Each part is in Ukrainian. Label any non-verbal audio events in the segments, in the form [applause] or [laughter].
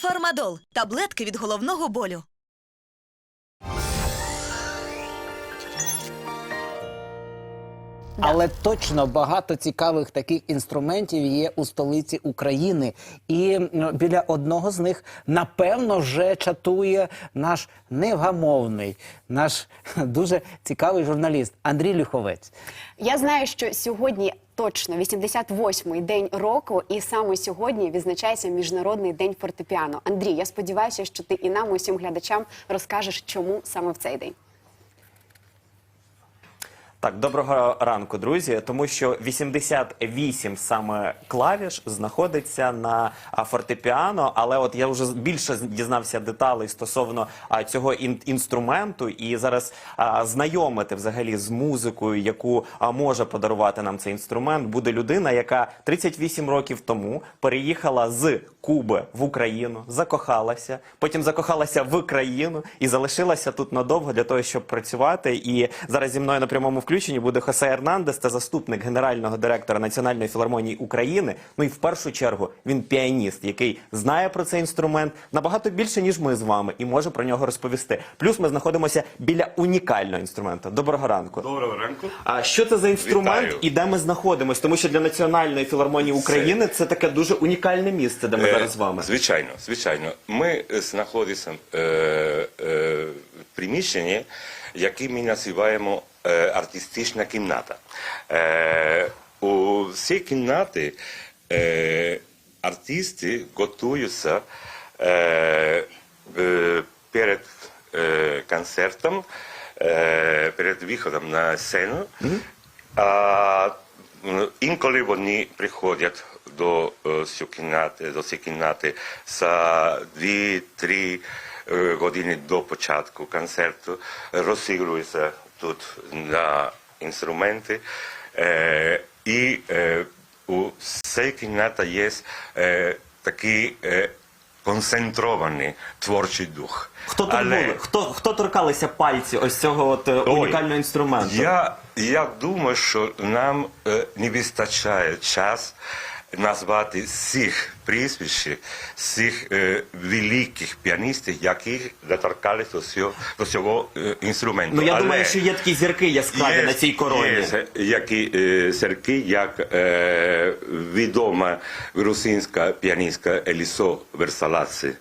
Фармадол таблетки від головного болю. Але точно багато цікавих таких інструментів є у столиці України, і біля одного з них напевно вже чатує наш невгамовний, наш [laughs] дуже цікавий журналіст Андрій Люховець. Я знаю, що сьогодні точно 88-й день року, і саме сьогодні відзначається міжнародний день фортепіано. Андрій, я сподіваюся, що ти і нам, усім глядачам розкажеш, чому саме в цей день. Так, доброго ранку, друзі. Тому що 88 саме клавіш знаходиться на фортепіано, але от я вже більше дізнався деталей стосовно цього ін- інструменту, і зараз знайомити взагалі з музикою, яку може подарувати нам цей інструмент, буде людина, яка 38 років тому переїхала з Куби в Україну, закохалася, потім закохалася в країну і залишилася тут надовго для того, щоб працювати. І зараз зі мною на прямому включенні буде Хосе Ернандес, це заступник генерального директора Національної філармонії України. Ну і в першу чергу він піаніст, який знає про цей інструмент набагато більше ніж ми з вами, і може про нього розповісти. Плюс ми знаходимося біля унікального інструменту. Доброго ранку. Доброго ранку. А що це за інструмент Вітаю. і де ми знаходимося? Тому що для Національної філармонії України це таке дуже унікальне місце, де ми Е, зараз з вами. Звичайно, звичайно. Ми е, знаходимося е, е, в приміщенні, яке ми називаємо е, артистична кімната. Е, у цій кімнаті е, артисти готуються е, е, перед е, концертом, е, перед виходом на сцену. А інколи вони приходять до е, цієї кімнати, до цієї кімнати за 2-3 е, години до початку концерту, розігруються тут на інструменти. І у цій кімнаті є такий концентрований творчий дух. Хто тут Але- були? Хто, хто торкалися пальці ось цього от, е, Ой, унікального інструменту? Я, я думаю, що нам е, не вистачає час назвати всіх прізвищ, всіх е, великих піаністів, які доторкалися до цього, до цього е, інструменту. Ну я Але думаю, що є такі зірки яскраві на цій короні. Є які е, зірки, як е, відома грузинська піаністка Елісо Версалаці.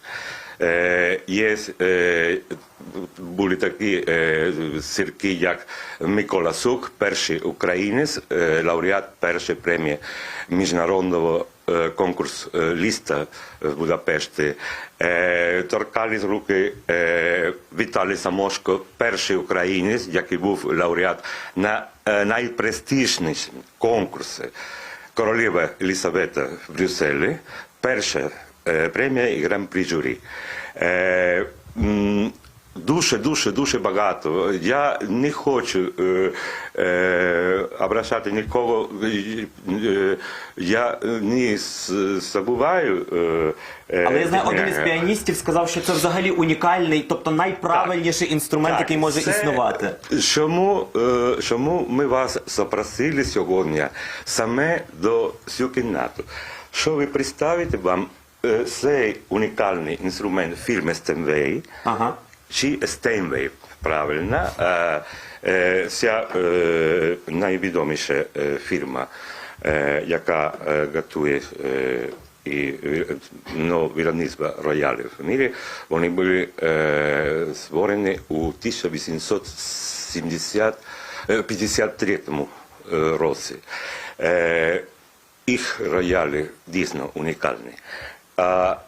Е, є е, були такі е, зірки, як Микола Сук, перший українець, е, лауреат першої премії міжнародного е, конкурсу е, ліста в Будапешті. Е, торкались руки е, Віталій Самошко, перший українець, який був лауреат на е, найпрестижніші конкурси. Королева Елісавета в Брюсселі, перша е, премія і гран-прі журі. Е, Дуже, дуже, дуже багато. Я не хочу е, е, обращати нікого. Е, я не забуваю. Е, е, Але я знаю, один е, із піаністів сказав, що це взагалі унікальний, тобто найправильніший інструмент, Так, який може це- існувати. Чому, е, чому ми вас запросили сьогодні саме до цю кімнату? Що ви представите вам е, цей унікальний інструмент фірми Steinway, Ага. чи Steinway, правильно, ця найвідоміша фірма, яка готує і ну, виробництво роялів в мірі, вони були створені у 1870 е, 53 е, році. Їх роялі дійсно унікальні.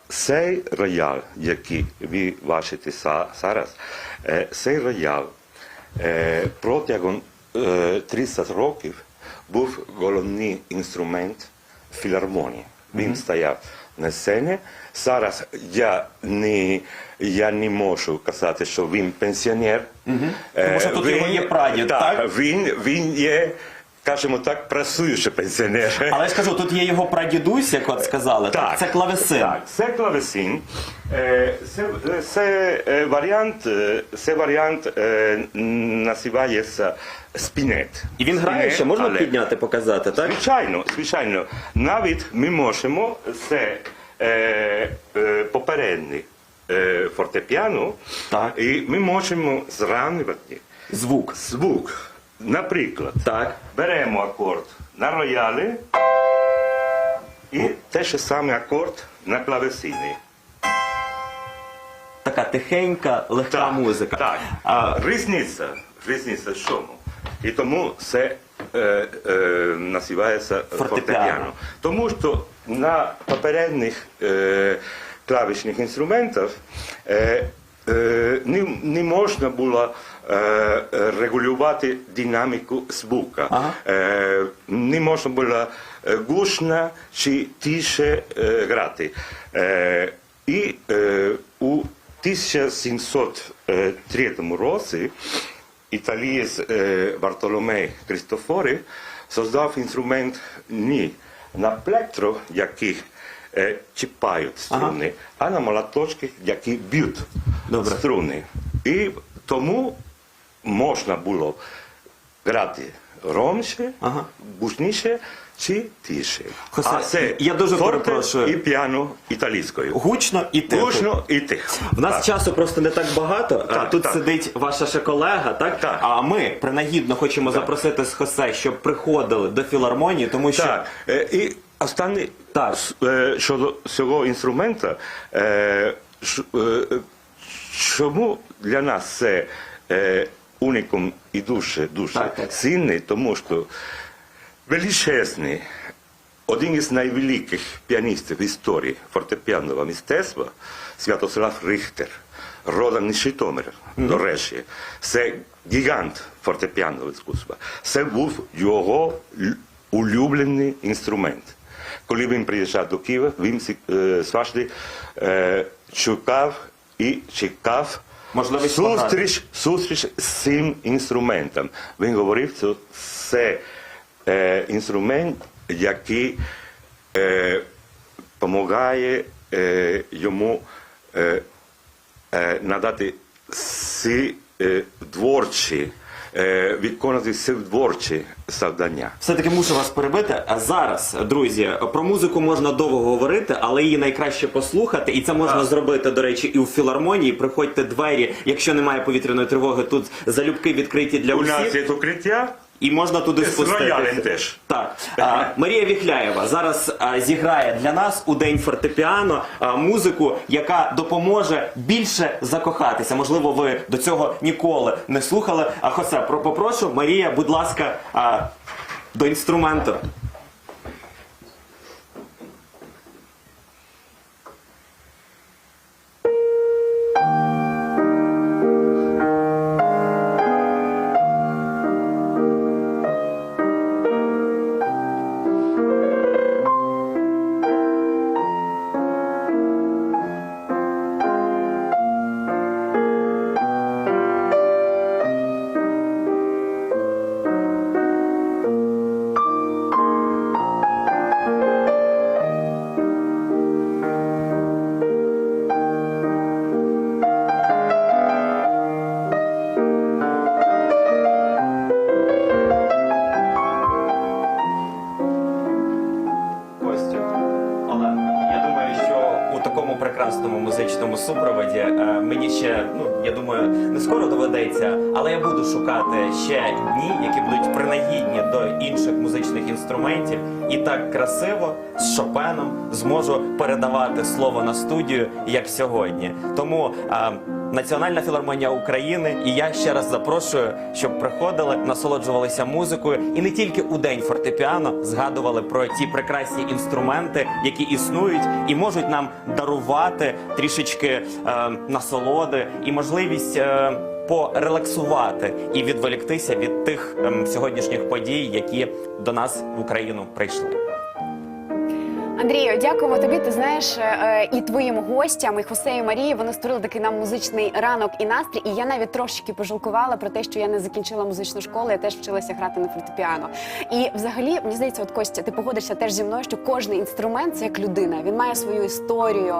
Цей рояль, який ви бачите зараз, е, цей е, протягом е, 30 років був головний інструмент філармонії. Він стояв на сцені. Зараз я не, я не можу казати, що він пенсіонер. Е, Тому що тут його є прадід, так? Він, він є, скажімо так, працюючий пенсіонер. Але я ж кажу, тут є його прадідусь, як от сказали. Так. Це клавесин. Так, це клавесин. Е, Це, це е, варіант, е, це варіант е, називається спінет. І він грає ще, можна але- підняти, показати, так? Звичайно, звичайно. Навіть ми можемо це, е, е, по попередній фортепіано, Так. і ми можемо зрівнювати Звук. звук. Наприклад, Так. беремо акорд на роялі і те ж саме акорд на клавесині. Така тихенька, легка музика. Так. А, Різниця. Різниця в чому? І тому це е, е, називається Фортепіано. фортепіано. Тому що на попередніх е, клавішних інструментах е, не, не можна було е, е, регулювати динаміку звука. Ага. Е, не можна було е, гучно чи тише е, грати. Е, і е, у 1703 році італієць е, Бартоломей Крістофори создав інструмент не на плектро, які е, чіпають струни, а на молоточки, які б'ють Добре. струни. І тому можна було грати ромше, Ага. гучніше чи тише. Хосе, а це я дуже перепрошую. і піано італійською. гучно і тихо. Гучно і тихо. В нас Так. часу просто не так багато. а Так, Тут так. сидить ваша ще колега, так? Так. А ми принагідно хочемо запросити з Хосе, щоб приходили до філармонії, тому що Так, е, і останнє Так. е, щодо цього інструмента, е, е, чому для нас це унікум і дуже дуже цінний, тому що величезний, один із найвеликих піаністів в історії фортепіанного мистецтва Святослав Рихтер, родом із Житомира, до речі, це гігант фортепіанного іскусства. Це був його улюблений інструмент. Коли він приїжджав до Києва, він е, завжди е, шукав і чекав Можливість зустріч, зустріч з цим інструментом. Він говорив, що це е, інструмент, який е, допомагає е, йому е, е, надати всі е, творчі, е, виконати всі творчі завдання. все-таки мушу вас перебити. А зараз, друзі, про музику можна довго говорити, але її найкраще послухати, і це можна зробити, до речі, і у філармонії. Приходьте двері, якщо немає повітряної тривоги, тут залюбки відкриті для У усіх. нас є укриття, І можна туди спуститися. теж. Так. А, Марія Віхляєва зараз а, зіграє для нас у день фортепіано а, музику, яка допоможе більше закохатися. Можливо, ви до цього ніколи не слухали. А Хосе, про попрошу, Марія, будь ласка, а, до інструменту. Такому прекрасному музичному супроводі е, мені ще, ну я думаю, не скоро доведеться, але я буду шукати ще дні, які будуть принагідні до інших музичних інструментів, і так красиво з Шопеном зможу передавати слово на студію, як сьогодні. Тому е, Національна філармонія України і я ще раз запрошую, щоб приходили, насолоджувалися музикою і не тільки у день фортепіано згадували про ті прекрасні інструменти, які існують і можуть нам дарувати трішечки е, насолоди і можливість. Е, Порелаксувати і відволіктися від тих ем, сьогоднішніх подій, які до нас в Україну прийшли. Андрію, дякуємо тобі. Ти знаєш, е, і твоїм гостям, і Хосе, і Марії, вони створили такий нам музичний ранок і настрій. І я навіть трошки пожалкувала про те, що я не закінчила музичну школу, я теж вчилася грати на фортепіано. І взагалі, мені здається, от Костя, ти погодишся теж зі мною, що кожен інструмент це як людина. Він має свою історію,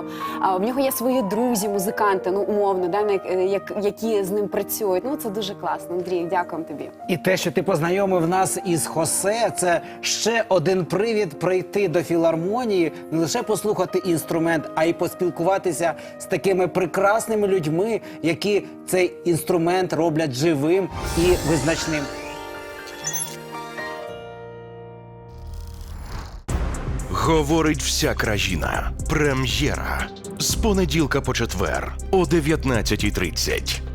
в нього є свої друзі, музиканти, ну умовно, да, е, як, які з ним працюють. Ну це дуже класно. Андрій, дякуємо тобі. І те, що ти познайомив нас із Хосе, це ще один привід прийти до філармонії філармонії не лише послухати інструмент, а й поспілкуватися з такими прекрасними людьми, які цей інструмент роблять живим і визначним. Говорить вся країна. Прем'єра з понеділка по четвер о 19.30.